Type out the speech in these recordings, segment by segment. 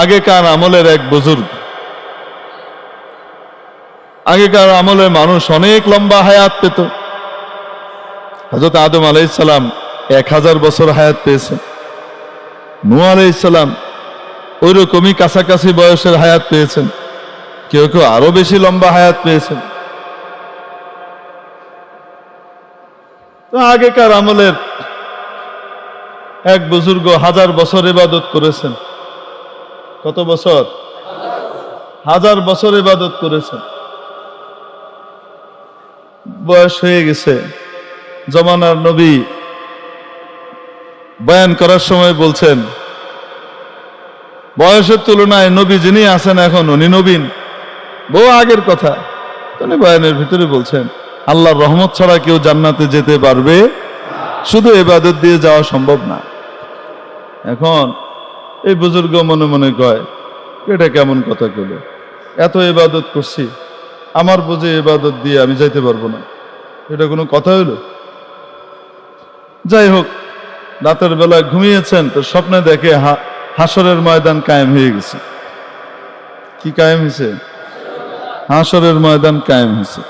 আগেকার আমলের এক বুজুর্গ। আগেকার আমলে মানুষ অনেক লম্বা হায়াত পেত। হজরত আদম আলাইসালাম এক হাজার বছর হায়াত পেয়েছেন। নু আলাইসালাম ওই রকমই কাছাকাছি বয়সের হায়াত পেয়েছেন। কেউ কেউ আরও বেশি লম্বা হায়াত পেয়েছেন। আগেকার আমলের এক বুজুর্গ হাজার বছর ইবাদত করেছেন। কত বছর? হাজার বছর ইবাদত করেছেন। বয়স হয়ে গেছে। জমানার নবী বয়ান করার সময় বলছেন, বয়সের তুলনায় নবী যিনি আছেন এখন, উনি নবীন। বহু আগের কথা। উনি বয়ানের ভিতরে বলছেন, আল্লাহর রহমত ছাড়া কেউ জান্নাতে যেতে পারবে? শুধু এবাদত দিয়ে যাওয়া সম্ভব না। এখন এই বুজুর্গ মনে মনে কয়, এটা কেমন কথা কইল? এত ইবাদত করছি, আমার বুঝে ইবাদত দিয়ে আমি যাইতে পারব না। এটা কোনো কথা হইল? যাই হোক, রাতের বেলায় ঘুমিয়েছেন তো স্বপ্নে দেখে হাসরের ময়দান কায়েম হয়ে গেছে। কি কায়েম হয়েছে? হাসরের ময়দান কায়েম হয়েছে।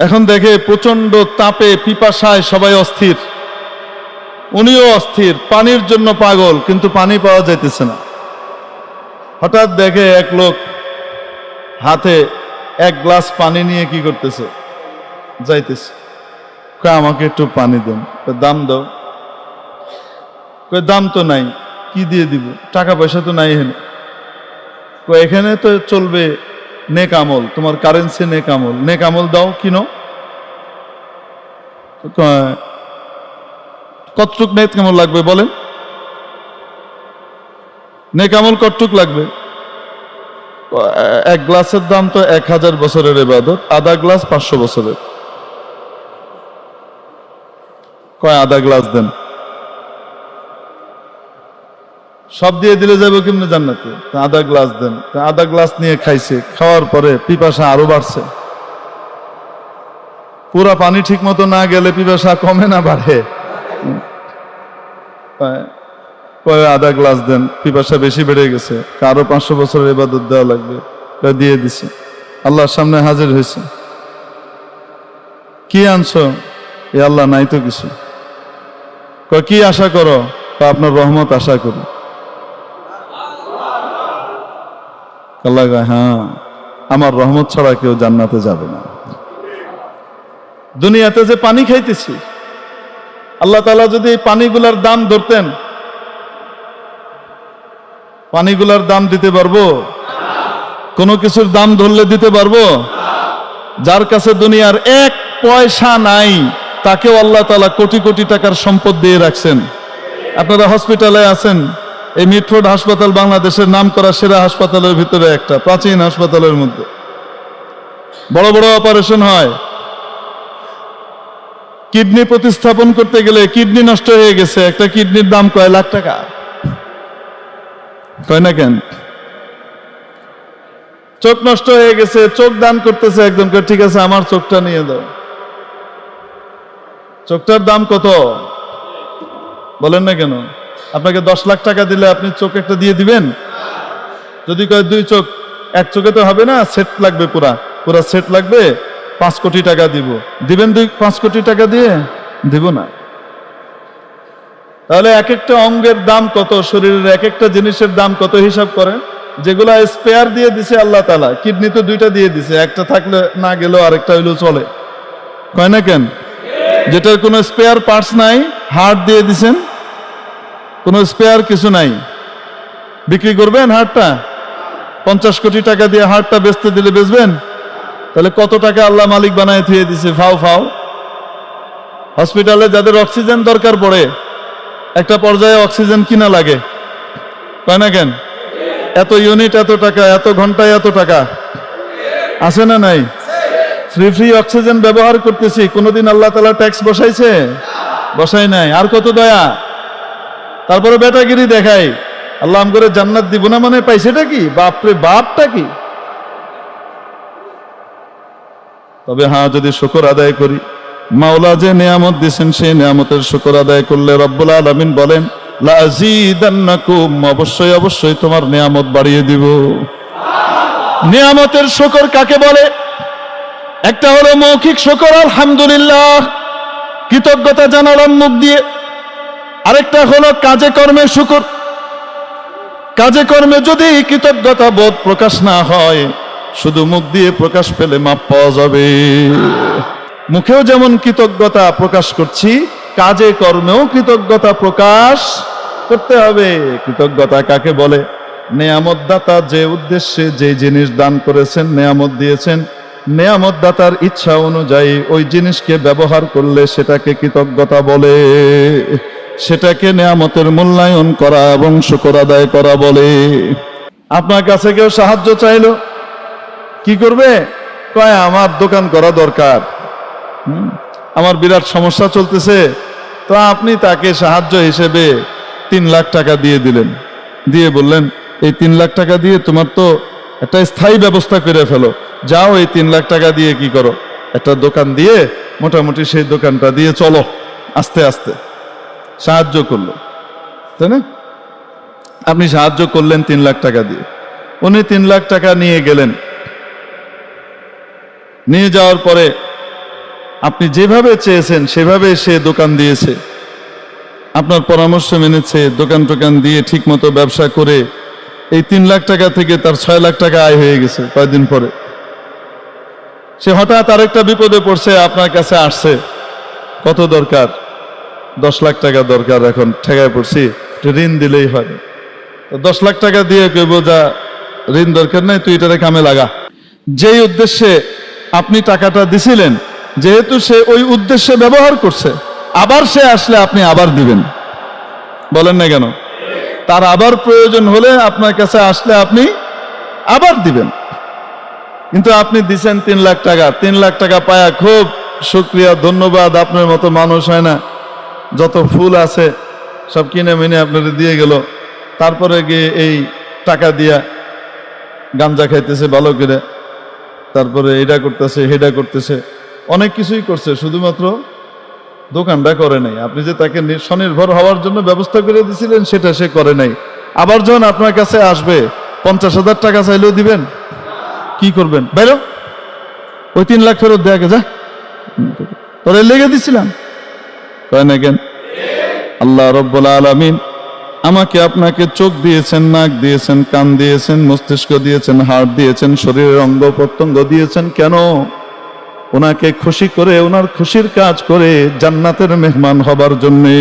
এখন দেখে প্রচণ্ড তাপে, পিপাসায় সবাই অস্থির। উনিও অস্থির, পানির জন্য পাগল, কিন্তু পানি পাওয়া যাইতেছে না। হঠাৎ দেখে এক লোক হাতে এক গ্লাস পানি নিয়ে কি করতেছে? যাইতেছে। আমাকে একটু পানি দেন। দাম দাও। দাম তো নাই, কি দিয়ে দিব? টাকা পয়সা তো নাই এখানে। এখানে তো চলবে নেক আমল, তোমার কারেন্সি নেক আমল। নেক আমল দাও, কিনো? কতটুক নেক কেমন লাগবে বলেন? নেক আমল কতটুক লাগবে? এক গ্লাসের দাম তো এক হাজার বছরের এবাদত আধা গ্লাস পাঁচশো বছরের। কয় আধা গ্লাস দেন? সব দিয়ে দিলে যাব কেমনে জান্নাতে? আধা গ্লাস দেন। আধা গ্লাস নিয়ে খাইছে, খাওয়ার পরে পিপাসা আরও বাড়ছে। পুরা পানি ঠিক মতো না গেলে পিপাসা কমে না বাড়ে। আধা গ্লাস দেন, পিপাসা বেশি বেড়ে গেছে। কারও পাঁচশো বছরের ইবাদত দেওয়া লাগবে দিয়ে দিছে। আল্লাহর সামনে হাজির হয়েছে। কি আনছো? এ আল্লাহ নাই তো কিছু। কি আশা করো? কয়, আপনার রহমত আশা করি। আল্লাহ হ্যাঁ আমার রহমত ছাড়া কেউ জান্নাতে যাবে না। দুনিয়াতে যে পানি খাইতেছি আল্লাহ তালা যদি এই পানিগুলার দাম ধরতেন, পানিগুলার দাম দিতে পারব? কোনো কিছুর দাম ধরলে দিতে পারব? যার কাছে দুনিয়ার এক পয়সা নাই, তাকেও আল্লাহ তালা কোটি কোটি টাকার সম্পদ দিয়ে রাখছেন। আপনারা হসপিটালে আছেন, এই মিটফোর্ড হাসপাতাল বাংলাদেশের নাম করা সেরা হাসপাতালের ভিতরে একটা, প্রাচীন হাসপাতালের মধ্যে। বড় বড় অপারেশন হয়। কিডনি প্রতিস্থাপন করতে গেলে কিডনি নষ্ট হয়ে গেছে, একটা কিডনির দাম কয় লাখ টাকা? কয় না কেন? চোখ নষ্ট হয়ে গেছে, চোখ দান করতেছে একদম ঠিক আছে, আমার চোখটা নিয়ে দাও। চোখটার দাম কত? বলেন না কেন? আপনাকে দশ লাখ টাকা দিলে আপনি চোখ একটা দিয়ে দিবেন? যদি কয় দুই চোখ, এক চোখে তো হবে না, সেট লাগবে পুরা। পুরা সেট লাগবে? পাঁচ কোটি টাকা দিব। দিবেন দুই পাঁচ কোটি টাকা দিয়ে? দিব না। তাহলে এক একটা অঙ্গের দাম কত? শরীরের এক একটা জিনিসের দাম কত হিসাব করেন? যেগুলা স্পেয়ার দিয়ে দিছে আল্লাহ তালা কিডনি তো দুইটা দিয়ে দিছে, একটা থাকলে না গেলেও আরেকটা হইলেও চলে। কয় না কেন? যেটার কোনো স্পেয়ার পার্টস নাই হার্ট দিয়ে দিছেন, কোনো স্পেয়ার কিছু নাই। বিক্রি করবেন হার্টটা পঞ্চাশ কোটি টাকা দিয়ে হার্টটা বেচতে দিলে বেচবেন? তাহলে কত টাকা আল্লাহ মালিক বানায় থুয়ে দিছে? ফাও ফাও। হসপিটালে যাদের অক্সিজেন দরকার পড়ে, একটা পর্যায়ে অক্সিজেন কিনা লাগে। কয় না কেন? এত ইউনিট এত টাকা, এত ঘন্টায় এত টাকা। আছে না নাই? ফ্রি ফ্রি অক্সিজেন ব্যবহার করতেছি, কোনোদিন আল্লাহ তালা ট্যাক্স বসাইছে? বসাই নাই। আর কত দয়া? তারপরে বেটাগিরি দেখাই। আল্লাহ আম করে জান্নাত দিব না মানে পাইছেটা কি? বাপরে, বাপটা কি? তবে হ্যাঁ যদি শুকর আদায় করি। মাওলা যে নিয়ামত দিয়েছেন, সেই নিয়ামতের শুকর আদায় করলে রব্বুল আলমিন বলেন অবশ্যই অবশ্যই তোমার নিয়ামত বাড়িয়ে দিব। নিয়ামতের শুকর কাকে বলে? একটা হলো মৌখিক শুকর, আলহামদুলিল্লাহ, কৃতজ্ঞতা জানালাম মুখ দিয়ে। আরেকটা হলো কাজে কর্মে শুকর। কাজে কর্মে যদি কৃতজ্ঞতা বোধ প্রকাশ না হয় শুধু মুখ দিয়ে প্রকাশ পেলে মাপ পাওয়া যাবে। মুখেও যেমন কৃতজ্ঞতা প্রকাশ করছি, কাজে কর্মেও কৃতজ্ঞতা প্রকাশ করতে হবে। কৃতজ্ঞতা কাকে বলে? নেয়ামত দাতা যে উদ্দেশ্যে যে জিনিস দান করেছেন, নেয়ামত দিয়েছেন নেয়ামত দাতার ইচ্ছা অনুযায়ী ওই জিনিসকে ব্যবহার করলে সেটাকে কৃতজ্ঞতা বলে। সেটাকে নেয়ামতের মূল্যায়ন করা এবং শুকর আদায় করা বলে। আপনার কাছে কেউ সাহায্য চাইলো? কি করবে? কয়, আমার দোকান করা দরকার। আমার বিরাট সমস্যা চলতেছে। তো আপনি তাকে সাহায্য হিসেবে তিন লাখ টাকা দিয়ে দিলেন। দিয়ে বললেন, এই তিন লাখ টাকা দিয়ে তোমার তো একটা স্থায়ী ব্যবস্থা করে ফেলো। যাও এই তিন লাখ টাকা দিয়ে কি করো? একটা দোকান দিয়ে মোটামুটি সেই দোকানটা দিয়ে চলো। আস্তে আস্তে সাহায্য করল। তাই না? আপনি সাহায্য করলেন তিন লাখ টাকা দিয়ে। উনি তিন লাখ টাকা নিয়ে গেলেন। নিয়ে যাওয়ার পরে আপনি যেভাবে চেয়েছেন, সেভাবে সে দোকান দিয়েছে। আপনার পরামর্শ মেনেছে, দোকান টোকান দিয়ে ঠিকমতো ব্যবসা করে এই তিন লাখ টাকা থেকে তার ছয় লাখ টাকা আয় হয়ে গেছে কয়েকদিন পরে। সে হঠাৎ আরেকটা বিপদে পড়ছে, আপনার কাছে আসছে। কত দরকার? দশ লাখ টাকা দরকার এখন, ঠেকায় পড়ছি ঋণ দিলেই হয়। তো দশ লাখ টাকা দিয়ে কইব, যা, ঋণ দরকার নাই, তুই এটারে কামে লাগা। যেই উদ্দেশ্যে আপনি টাকাটা দিছিলেন, যেহেতু সে ওই উদ্দেশ্যে ব্যবহার করছে, আবার সে আসলে আপনি আবার দিবেন। বলেন না কেন? তার আবার প্রয়োজন হলে আপনার কাছে আসলে আপনি আবার দিবেন। কিন্তু আপনি দিছেন তিন লাখ টাকা, তিন লাখ টাকা পায়া খুব শুক্রিয়া, ধন্যবাদ, আপনার মতো মানুষ হয় না। যত ফুল আছে, সব কিনে মিনে আপনাকে দিয়ে গেল। তারপরে গিয়ে এই টাকা দিয়া গাঞ্জা খাইতেছে ভালো করে। তারপরে এটা করতেছে, হেডা করতেছে। অনেক কিছুই করছে, শুধুমাত্র দোকানটা করে নাই। আপনি যে তাকে স্বনির্ভর হওয়ার জন্য ব্যবস্থা করে দিয়েছিলেন সেটা সে করে নাই। আবার যখন আপনার কাছে আসবে, পঞ্চাশ হাজার টাকা চাইলেও দিবেন? কি করবেন? বাইরো ওই তিন লাখ ফেরত দেয়া যা। তোরে লেগে দিছিলাম। কয় না কেন? আল্লাহ রব্বুল আলমিন আমাকে আপনাকে চোখ দিয়েছেন, নাক দিয়েছেন, কান দিয়েছেন, মস্তিষ্ক দিয়েছেন, হাড় দিয়েছেন, শরীরের অঙ্গ প্রত্যঙ্গ দিয়েছেন। কেন? ওনাকে খুশি করে, ওনার খুশির কাজ করে জান্নাতের মেহমান হবার জন্যে।